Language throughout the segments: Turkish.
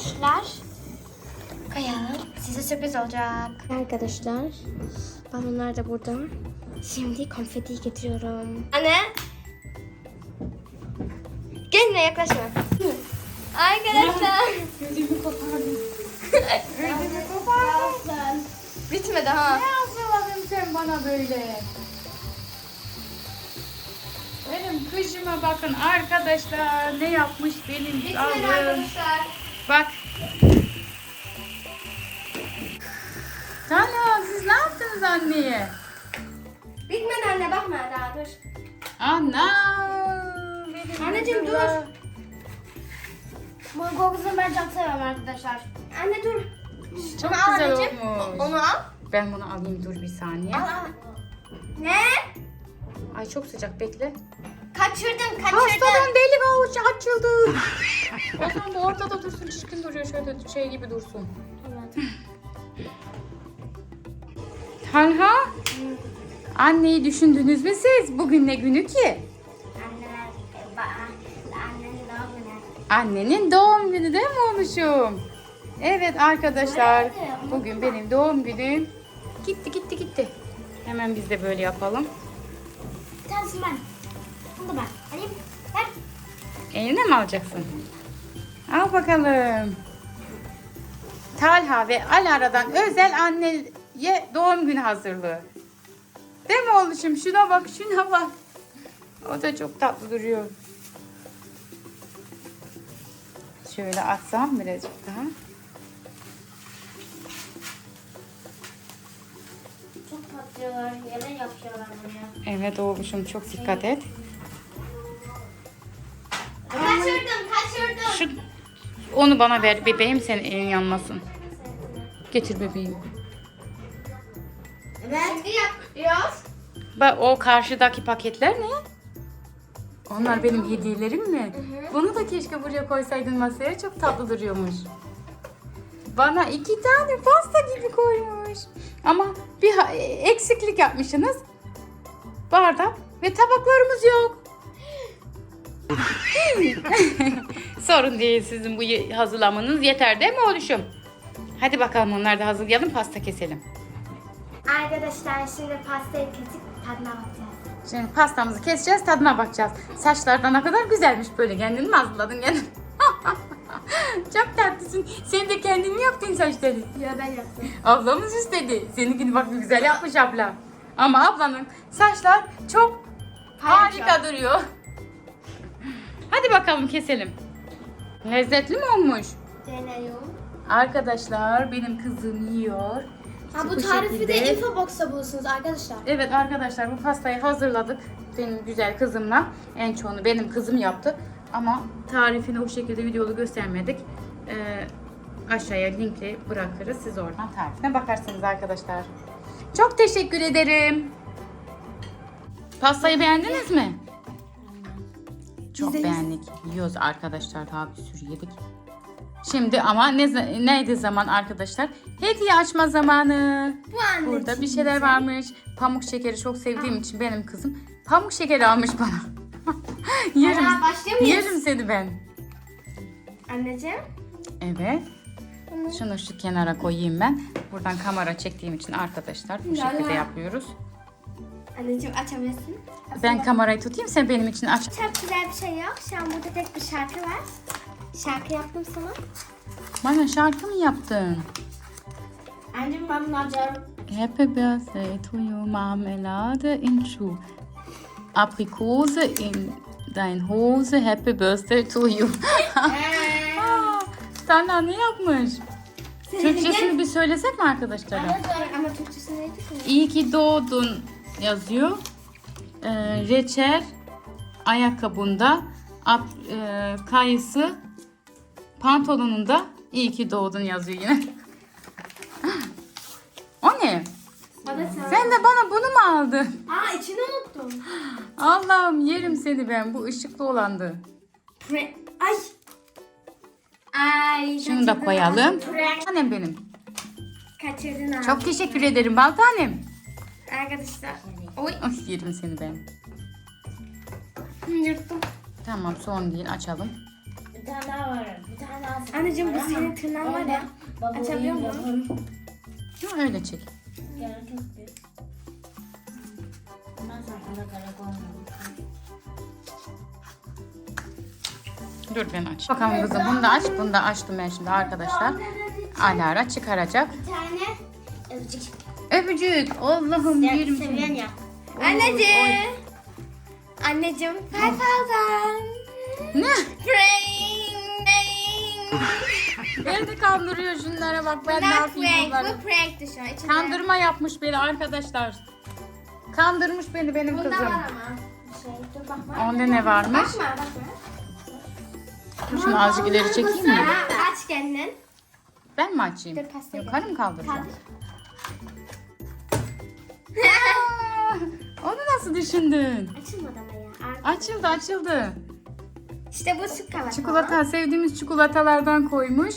arkadaşlar. Koyalım. Size sürpriz olacak. Arkadaşlar. Balonlar da burada. Şimdi konfeti getiriyorum. Anne. Gelin yaklaşma. Arkadaşlar. Ödümü kopardın. Ödümü kopardın. Bitmedi ha. Ne hazırladın sen bana böyle? Benim kışıma bakın arkadaşlar ne yapmış benim Bitmedi arkadaşlar. Bak. Tanya siz ne yaptınız anneye? Bitmedi anne bakma daha dur. Ana. benim Anneciğim, dur. kızıma. Bu goguzunu ben çok seviyorum arkadaşlar. Anne dur. Çok al güzel anneciğim. olmuş. Onu al. Ben bunu alayım dur bir saniye. Al al. Ne? Ay çok sıcak bekle. Kaçırdın Hastadan kaçırdın. delik avuç açıldı. o zaman bu ortada dursun çirkin duruyor şöyle şey gibi dursun. Talha anneyi düşündünüz mü siz? Bugün ne günü ki? Anneler, ba- annenin doğum günü. Annenin doğum günü değil mi olmuşum? Evet arkadaşlar bugün benim doğum günüm. Gitti gitti gitti. Hemen biz de böyle yapalım. Bir tanesi ben. Bunu ben. Alayım. Ver. Eline mi alacaksın? Al bakalım. Talha ve Alara'dan özel anneye doğum günü hazırlığı. Değil mi oğluşum? Şuna bak, şuna bak. O da çok tatlı duruyor. Şöyle atsam birazcık daha. Çok patlıyorlar. Yere yapıyorlar buraya. Evet oğluşum çok dikkat et. Onu bana ver bebeğim senin elin yanmasın. Getir bebeğim. Evet. yapıyoruz. Bak o karşıdaki paketler ne? Onlar benim hediyelerim mi? Bunu da keşke buraya koysaydın masaya çok tatlı duruyormuş. Bana iki tane pasta gibi koymuş. Ama bir eksiklik yapmışsınız. Bardak ve tabaklarımız yok. Sorun değil sizin bu hazırlamanız yeter değil mi oluşum? Hadi bakalım onları da hazırlayalım pasta keselim. Arkadaşlar şimdi pastayı kesip tadına bakacağız. Şimdi pastamızı keseceğiz, tadına bakacağız. Saçlar da ne kadar güzelmiş böyle. Kendini mi hazırladın kendin? Çok tatlısın. Sen de kendin mi yaptın saçları? Ya ben yaptım. Ablamız istedi. Seninkini bak güzel yapmış abla. Ama ablanın saçlar çok harika duruyor. Hadi bakalım keselim. Lezzetli mi olmuş? Deniyorum. Arkadaşlar benim kızım yiyor. Ha bu tarifi de şekilde. infobox'ta bulursunuz arkadaşlar. Evet arkadaşlar bu pastayı hazırladık. Benim güzel kızımla. En çoğunu benim kızım yaptı. Ama tarifini o şekilde videolu göstermedik. Ee, aşağıya linkli bırakırız. Siz oradan tarifine bakarsınız arkadaşlar. Çok teşekkür ederim. Pastayı beğendiniz mi? Çok Biz de beğendik. Yiyoruz arkadaşlar. Daha bir sürü yedik. Şimdi ama ne neydi zaman arkadaşlar? Hediye açma zamanı. Bu Burada bir şeyler varmış. Pamuk şekeri çok sevdiğim için benim kızım pamuk şekeri almış bana. yerim, yerim seni ben. Anneciğim. Evet. Şunu şu kenara koyayım ben. Buradan kamera çektiğim için arkadaşlar bu şekilde yapıyoruz. Anneciğim açabilirsin. Ben kamerayı tutayım sen benim için aç. Çok güzel bir şey yok. Şu an burada tek bir şarkı var. Şarkı yaptım sana. Bana şarkı mı yaptın? Anneciğim ben bunu açarım. Happy birthday to you, Marmelade in Schuh. Aprikose in dein Hose, happy birthday to you. Aa, Sana ne yapmış? Türkçesini bir söylesek mi arkadaşlara? Ama Türkçesi neydi ki? İyi ki doğdun yazıyor. Ee, reçel ayakkabında, ap, e, kayısı pantolonunda iyi ki doğdun yazıyor yine. o ne? Sen. Sen de bana bunu mu aldın? Aa içini unuttum. Allah'ım yerim seni ben. Bu ışıklı olandı. Pre... Ay. Ay. Şunu da kaçırdın koyalım. Pre- Annem benim. Kaçırdın abi. Çok teşekkür ederim baltanem. Arkadaşlar. Oy. Yerim seni ben. Yırttım. Tamam sorun değil açalım. Bir tane daha var. Bir tane daha Anneciğim bu var ama senin tırnağın var ya. baba Açabiliyor oyun musun? yapalım. Ha, öyle çek. Yani çok büyük. Ondan sonra. Dur ben aç. Bakalım kızım bunu da aç. Bunu da açtım ben şimdi arkadaşlar. Alara çıkaracak. Bir tane öpücük. Allah'ım yerim Seviyen seni. ya. Anneciğim. Anneciğim. Thousand. Ne? Prank. Beni de kandırıyor şunlara bak ben ne Bunlar yapayım prank. bunları. Bu prankti şu an. İçinde. Kandırma yapmış beni arkadaşlar. Kandırmış beni benim Bunda kızım. var ama. bir Şey, dur bakma. Onda ne varmış? Bakma bakma. Dur şunu azıcık ileri çekeyim mi? Ha, aç kendin. Ben mi açayım? Dur, pastayı Yukarı mı kaldıracağım? Kaldır. Nasıl düşündün? Açılmadı ama ya. Açıldı açıldı. İşte bu çikolata. Çikolata sevdiğimiz çikolatalardan koymuş.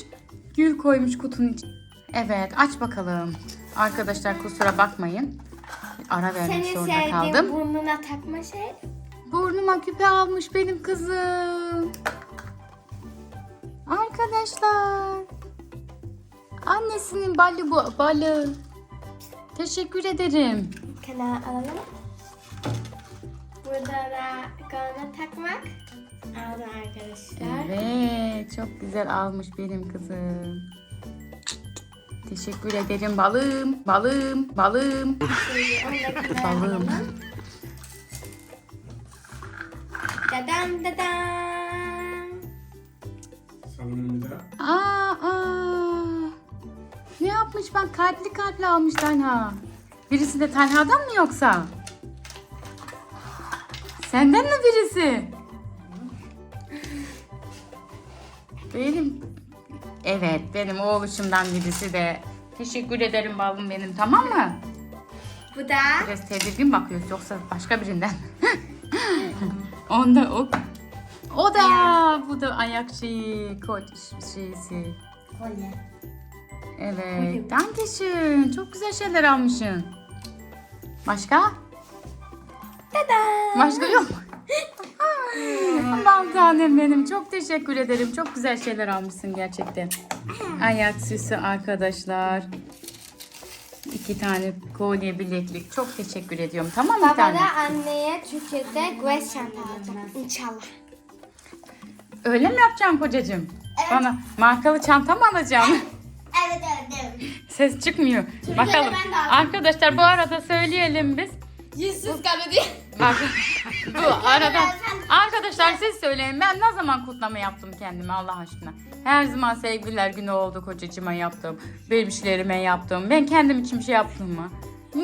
Gül koymuş kutunun içine. Evet aç bakalım. Arkadaşlar kusura bakmayın. Ara vermek Senin zorunda sevdiğin kaldım. burnuna takma şey. Burnuma küpe almış benim kızım. Arkadaşlar. Annesinin balı bu balı. Teşekkür ederim. Kenara alalım. Burada da koluna takmak. Aldım arkadaşlar. Evet, çok güzel almış benim kızım. Teşekkür ederim balım, balım, balım. Balım. Dadam dadam. Salonun bir daha. Aa, aa. Ne yapmış bak kalpli kalpli almış Talha. Birisi de Talha'dan mı yoksa? Senden mi birisi? Benim. Evet benim oğluşumdan birisi de. Teşekkür ederim balım benim tamam mı? Bu da Biraz tedirgin bakıyoruz yoksa başka birinden. Onda o. O da bu da ayak şeyi, koç şeysi. Kolye. Evet. Dankeschön. Çok güzel şeyler almışsın. Başka? Dadam. Başka yok mu? Aman tanem benim. Çok teşekkür ederim. Çok güzel şeyler almışsın gerçekten. Ayak süsü arkadaşlar. İki tane kolye bileklik. Çok teşekkür ediyorum. Tamam mı bir Baba tane? da anneye Türkiye'de Guess çanta alacak. İnşallah. Öyle mi yapacağım kocacığım? Bana markalı çanta mı alacağım? Evet evet evet. Ses çıkmıyor. Bakalım. ben de aldım. Arkadaşlar bu arada söyleyelim biz. Yüzsüz karı diye. Bu arada arkadaşlar siz söyleyin ben ne zaman kutlama yaptım kendime Allah aşkına. Her zaman sevgililer günü oldu kocacıma yaptım. Bebişlerime yaptım. Ben kendim için bir şey yaptım mı?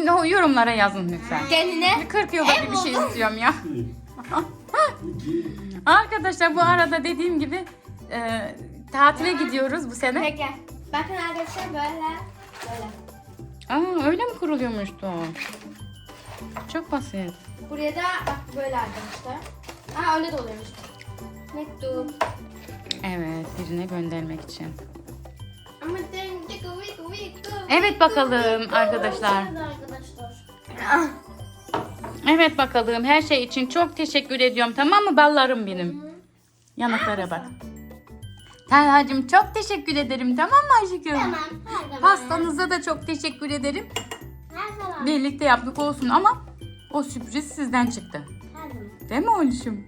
No, yorumlara yazın lütfen. Kendine 40 yılda bir, bir şey istiyorum ya. Arkadaşlar bu arada dediğim gibi e, tatile gidiyoruz bu sene. Peki. Bakın arkadaşlar böyle. Böyle. Aa öyle mi kuruluyormuştu? Çok basit. Buraya da bak böyle arkadaşlar. Aa öyle de oluyormuş. Mektup. Evet birine göndermek için. Ama den- diku, viku, viku, Evet bakalım arkadaşlar. Evet bakalım her şey için çok teşekkür ediyorum tamam mı ballarım benim. Yanaklara bak. Talha'cığım çok teşekkür ederim tamam mı aşkım? Tamam. Pastanıza da çok teşekkür ederim. Birlikte yaptık olsun ama o sürpriz sizden çıktı. Her zaman. Değil mi oğluşum?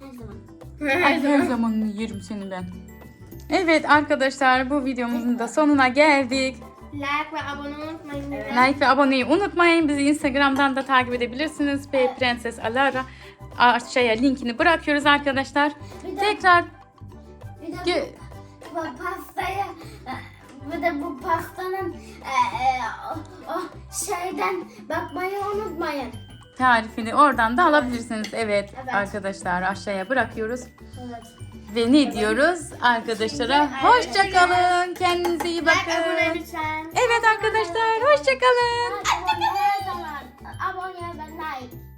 Her zaman. Ay, her zaman yerim seni ben. Evet arkadaşlar bu videomuzun da sonuna geldik. Like ve abone unutmayın. Like ve aboneyi unutmayın. Bizi Instagram'dan da takip edebilirsiniz. P Prenses Alara aşağıya linkini bırakıyoruz arkadaşlar. Bir Tekrar Bir de ge- ve de bu pastanın e, e, o, o şeyden bakmayı unutmayın. Tarifini oradan da alabilirsiniz. Evet, Evet. arkadaşlar aşağıya bırakıyoruz. Evet. Ve ne diyoruz arkadaşlara? Hoşça kalın. Kendinize iyi bakın. lütfen. Evet arkadaşlar hoşça kalın. Abone her. Abone ve like.